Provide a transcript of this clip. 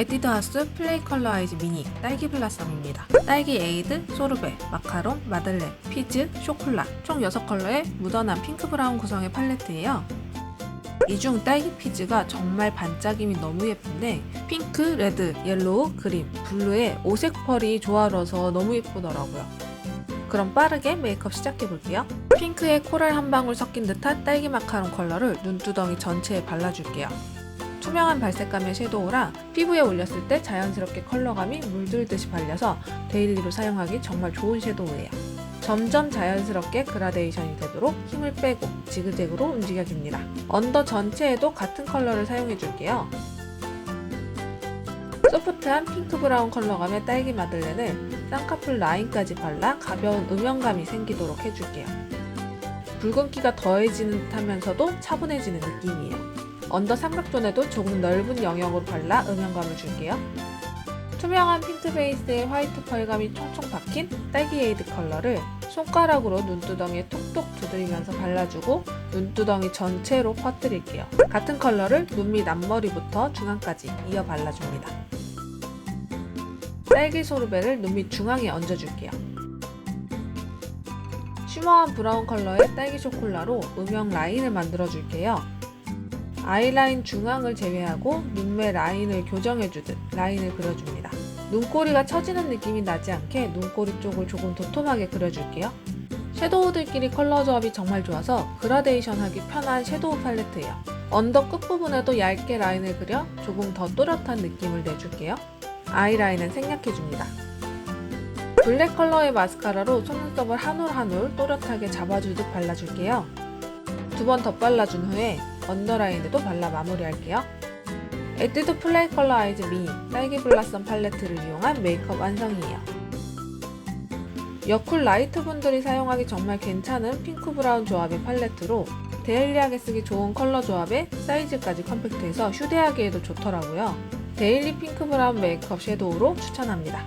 에뛰드 하우스 플레이 컬러 아이즈 미니 딸기 블라썸입니다. 딸기 에이드, 소르베, 마카롱, 마들렌, 피즈, 쇼콜라 총 6컬러의 무던한 핑크 브라운 구성의 팔레트예요. 이 중 딸기 피즈가 정말 반짝임이 너무 예쁜데 핑크, 레드, 옐로우, 그린, 블루의 오색 펄이 조화로워서 너무 예쁘더라고요. 그럼 빠르게 메이크업 시작해 볼게요. 핑크에 코랄 한 방울 섞인 듯한 딸기 마카롱 컬러를 눈두덩이 전체에 발라줄게요. 투명한 발색감의 섀도우라 피부에 올렸을 때 자연스럽게 컬러감이 물들듯이 발려서 데일리로 사용하기 정말 좋은 섀도우예요. 점점 자연스럽게 그라데이션이 되도록 힘을 빼고 지그재그로 움직여줍니다. 언더 전체에도 같은 컬러를 사용해 줄게요. 소프트한 핑크 브라운 컬러감의 딸기 마들렌을 쌍꺼풀 라인까지 발라 가벼운 음영감이 생기도록 해줄게요. 붉은기가 더해지는 듯 하면서도 차분해지는 느낌이에요. 언더 삼각존에도 조금 넓은 영역으로 발라 음영감을 줄게요. 투명한 핑크 베이스에 화이트 펄감이 총총 박힌 딸기 에이드 컬러를 손가락으로 눈두덩이에 톡톡 두드리면서 발라주고 눈두덩이 전체로 퍼뜨릴게요. 같은 컬러를 눈 밑 앞머리부터 중앙까지 이어 발라줍니다. 딸기 소르베를 눈 밑 중앙에 얹어줄게요. 쉬머한 브라운 컬러의 딸기 쇼콜라로 음영 라인을 만들어줄게요. 아이라인 중앙을 제외하고 눈매 라인을 교정해주듯 라인을 그려줍니다. 눈꼬리가 처지는 느낌이 나지 않게 눈꼬리 쪽을 조금 도톰하게 그려줄게요. 섀도우들끼리 컬러 조합이 정말 좋아서 그라데이션 하기 편한 섀도우 팔레트예요. 언더 끝부분에도 얇게 라인을 그려 조금 더 또렷한 느낌을 내줄게요. 아이라인은 생략해줍니다. 블랙 컬러의 마스카라로 속눈썹을 한 올 한 올 또렷하게 잡아주듯 발라줄게요. 두 번 덧발라준 후에 언더라인에도 발라 마무리할게요. 에뛰드 플레이 컬러 아이즈 미니 딸기 블라썸 팔레트를 이용한 메이크업 완성이에요. 여쿨 라이트 분들이 사용하기 정말 괜찮은 핑크 브라운 조합의 팔레트로 데일리하게 쓰기 좋은 컬러 조합에 사이즈까지 컴팩트해서 휴대하기에도 좋더라고요. 데일리 핑크 브라운 메이크업 섀도우로 추천합니다.